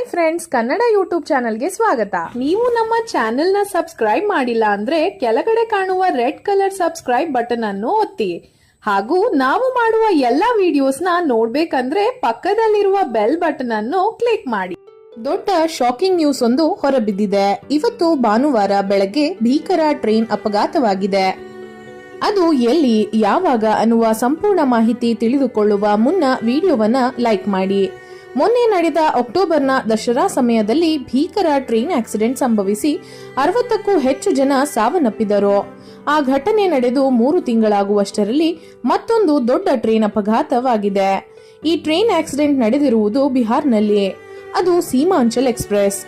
Hi friends Kannada YouTube ಚಾನಲ್ಗೆ ಸ್ವಾಗತ. ನೀವು ನಮ್ಮ ಚಾನೆಲ್ನ ಸಬ್ಸ್ಕ್ರೈಬ್ ಮಾಡಿಲ್ಲ ಅಂದ್ರೆ ಕೆಳಗಡೆ ಕಾಣುವ ರೆಡ್ ಕಲರ್ ಸಬ್ಸ್ಕ್ರೈಬ್ ಬಟನ್ ಅನ್ನು ಒತ್ತಿ. ಹಾಗೂ ನಾವು ಮಾಡುವ ಎಲ್ಲಾ ವಿಡಿಯೋಸ್ನ ನೋಡ್ಬೇಕಂದ್ರೆ ಪಕ್ಕದಲ್ಲಿರುವ ಬೆಲ್ ಬಟನ್ ಅನ್ನು ಕ್ಲಿಕ್ ಮಾಡಿ. ದೊಡ್ಡ ಶಾಕಿಂಗ್ ನ್ಯೂಸ್ ಒಂದು ಹೊರಬಿದ್ದಿದೆ. ಇವತ್ತು ಭಾನುವಾರ ಬೆಳಗ್ಗೆ ಭೀಕರ ಟ್ರೈನ್ ಅಪಘಾತವಾಗಿದೆ. ಅದು ಎಲ್ಲಿ, ಯಾವಾಗ ಅನ್ನುವ ಸಂಪೂರ್ಣ ಮಾಹಿತಿ ತಿಳಿದುಕೊಳ್ಳುವ ಮುನ್ನ ವಿಡಿಯೋವನ್ನ ಲೈಕ್ ಮಾಡಿ. ಮೊನ್ನೆ ನಡೆದ ಅಕ್ಟೋಬರ್ನ ದಸರಾ ಸಮಯದಲ್ಲಿ ಭೀಕರ ಟ್ರೈನ್ ಆಕ್ಸಿಡೆಂಟ್ ಸಂಭವಿಸಿ ಅರವತ್ತಕ್ಕೂ ಹೆಚ್ಚು ಜನ ಸಾವನ್ನಪ್ಪಿದರು. ಆ ಘಟನೆ ನಡೆದು ಮೂರು ತಿಂಗಳಾಗುವಷ್ಟರಲ್ಲಿ ಮತ್ತೊಂದು ದೊಡ್ಡ ಟ್ರೈನ್ ಅಪಘಾತವಾಗಿದೆ. ಈ ಟ್ರೈನ್ ಆಕ್ಸಿಡೆಂಟ್ ನಡೆದಿರುವುದು ಬಿಹಾರ್ನಲ್ಲಿ ಅದು ಸೀಮಾಂಚಲ್ ಎಕ್ಸ್ಪ್ರೆಸ್.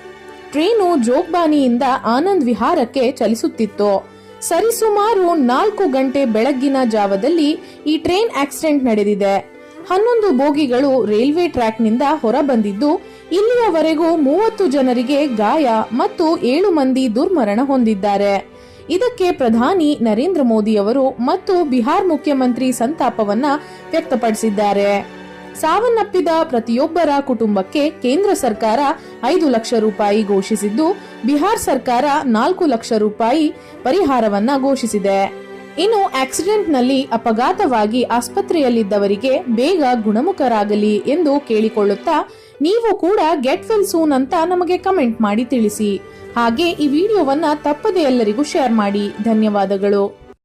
ಟ್ರೈನು ಜೋಗ್ಬಾನಿಯಿಂದ ಆನಂದ್ ವಿಹಾರಕ್ಕೆ ಚಲಿಸುತ್ತಿತ್ತು. ಸರಿಸುಮಾರು ನಾಲ್ಕು ಗಂಟೆ ಬೆಳಗ್ಗಿನ ಜಾವದಲ್ಲಿ ಈ ಟ್ರೈನ್ ಆಕ್ಸಿಡೆಂಟ್ ನಡೆದಿದೆ. ಹನ್ನೊಂದು ಬೋಗಿಗಳು ರೈಲ್ವೆ ಟ್ರ್ಯಾಕ್ನಿಂದ ಹೊರಬಂದಿದ್ದು, ಇಲ್ಲಿಯವರೆಗೂ ಮೂವತ್ತು ಜನರಿಗೆ ಗಾಯ ಮತ್ತು ಏಳು ಮಂದಿ ದುರ್ಮರಣ ಹೊಂದಿದ್ದಾರೆ. ಇದಕ್ಕೆ ಪ್ರಧಾನಿ ನರೇಂದ್ರ ಮೋದಿ ಅವರು ಮತ್ತು ಬಿಹಾರ್ ಮುಖ್ಯಮಂತ್ರಿ ಸಂತಾಪವನ್ನ ವ್ಯಕ್ತಪಡಿಸಿದ್ದಾರೆ. ಸಾವನ್ನಪ್ಪಿದ ಪ್ರತಿಯೊಬ್ಬರ ಕುಟುಂಬಕ್ಕೆ ಕೇಂದ್ರ ಸರ್ಕಾರ ಐದು ಲಕ್ಷ ರೂಪಾಯಿ ಘೋಷಿಸಿದ್ದು, ಬಿಹಾರ್ ಸರ್ಕಾರ ನಾಲ್ಕು ಲಕ್ಷ ರೂಪಾಯಿ ಪರಿಹಾರವನ್ನ ಘೋಷಿಸಿದೆ. ಇನ್ನು ಆಕ್ಸಿಡೆಂಟ್ನಲ್ಲಿ ಅಪಘಾತವಾಗಿ ಆಸ್ಪತ್ರೆಯಲ್ಲಿದ್ದವರಿಗೆ ಬೇಗ ಗುಣಮುಖರಾಗಲಿ ಎಂದು ಕೇಳಿಕೊಳ್ಳುತ್ತಾ ನೀವು ಕೂಡ ಗೆಟ್ ವೆಲ್ ಸೂನ್ ಅಂತ ನಮಗೆ ಕಮೆಂಟ್ ಮಾಡಿ ತಿಳಿಸಿ. ಹಾಗೆ ಈ ವಿಡಿಯೋವನ್ನ ತಪ್ಪದೆ ಎಲ್ಲರಿಗೂ ಶೇರ್ ಮಾಡಿ. ಧನ್ಯವಾದಗಳು.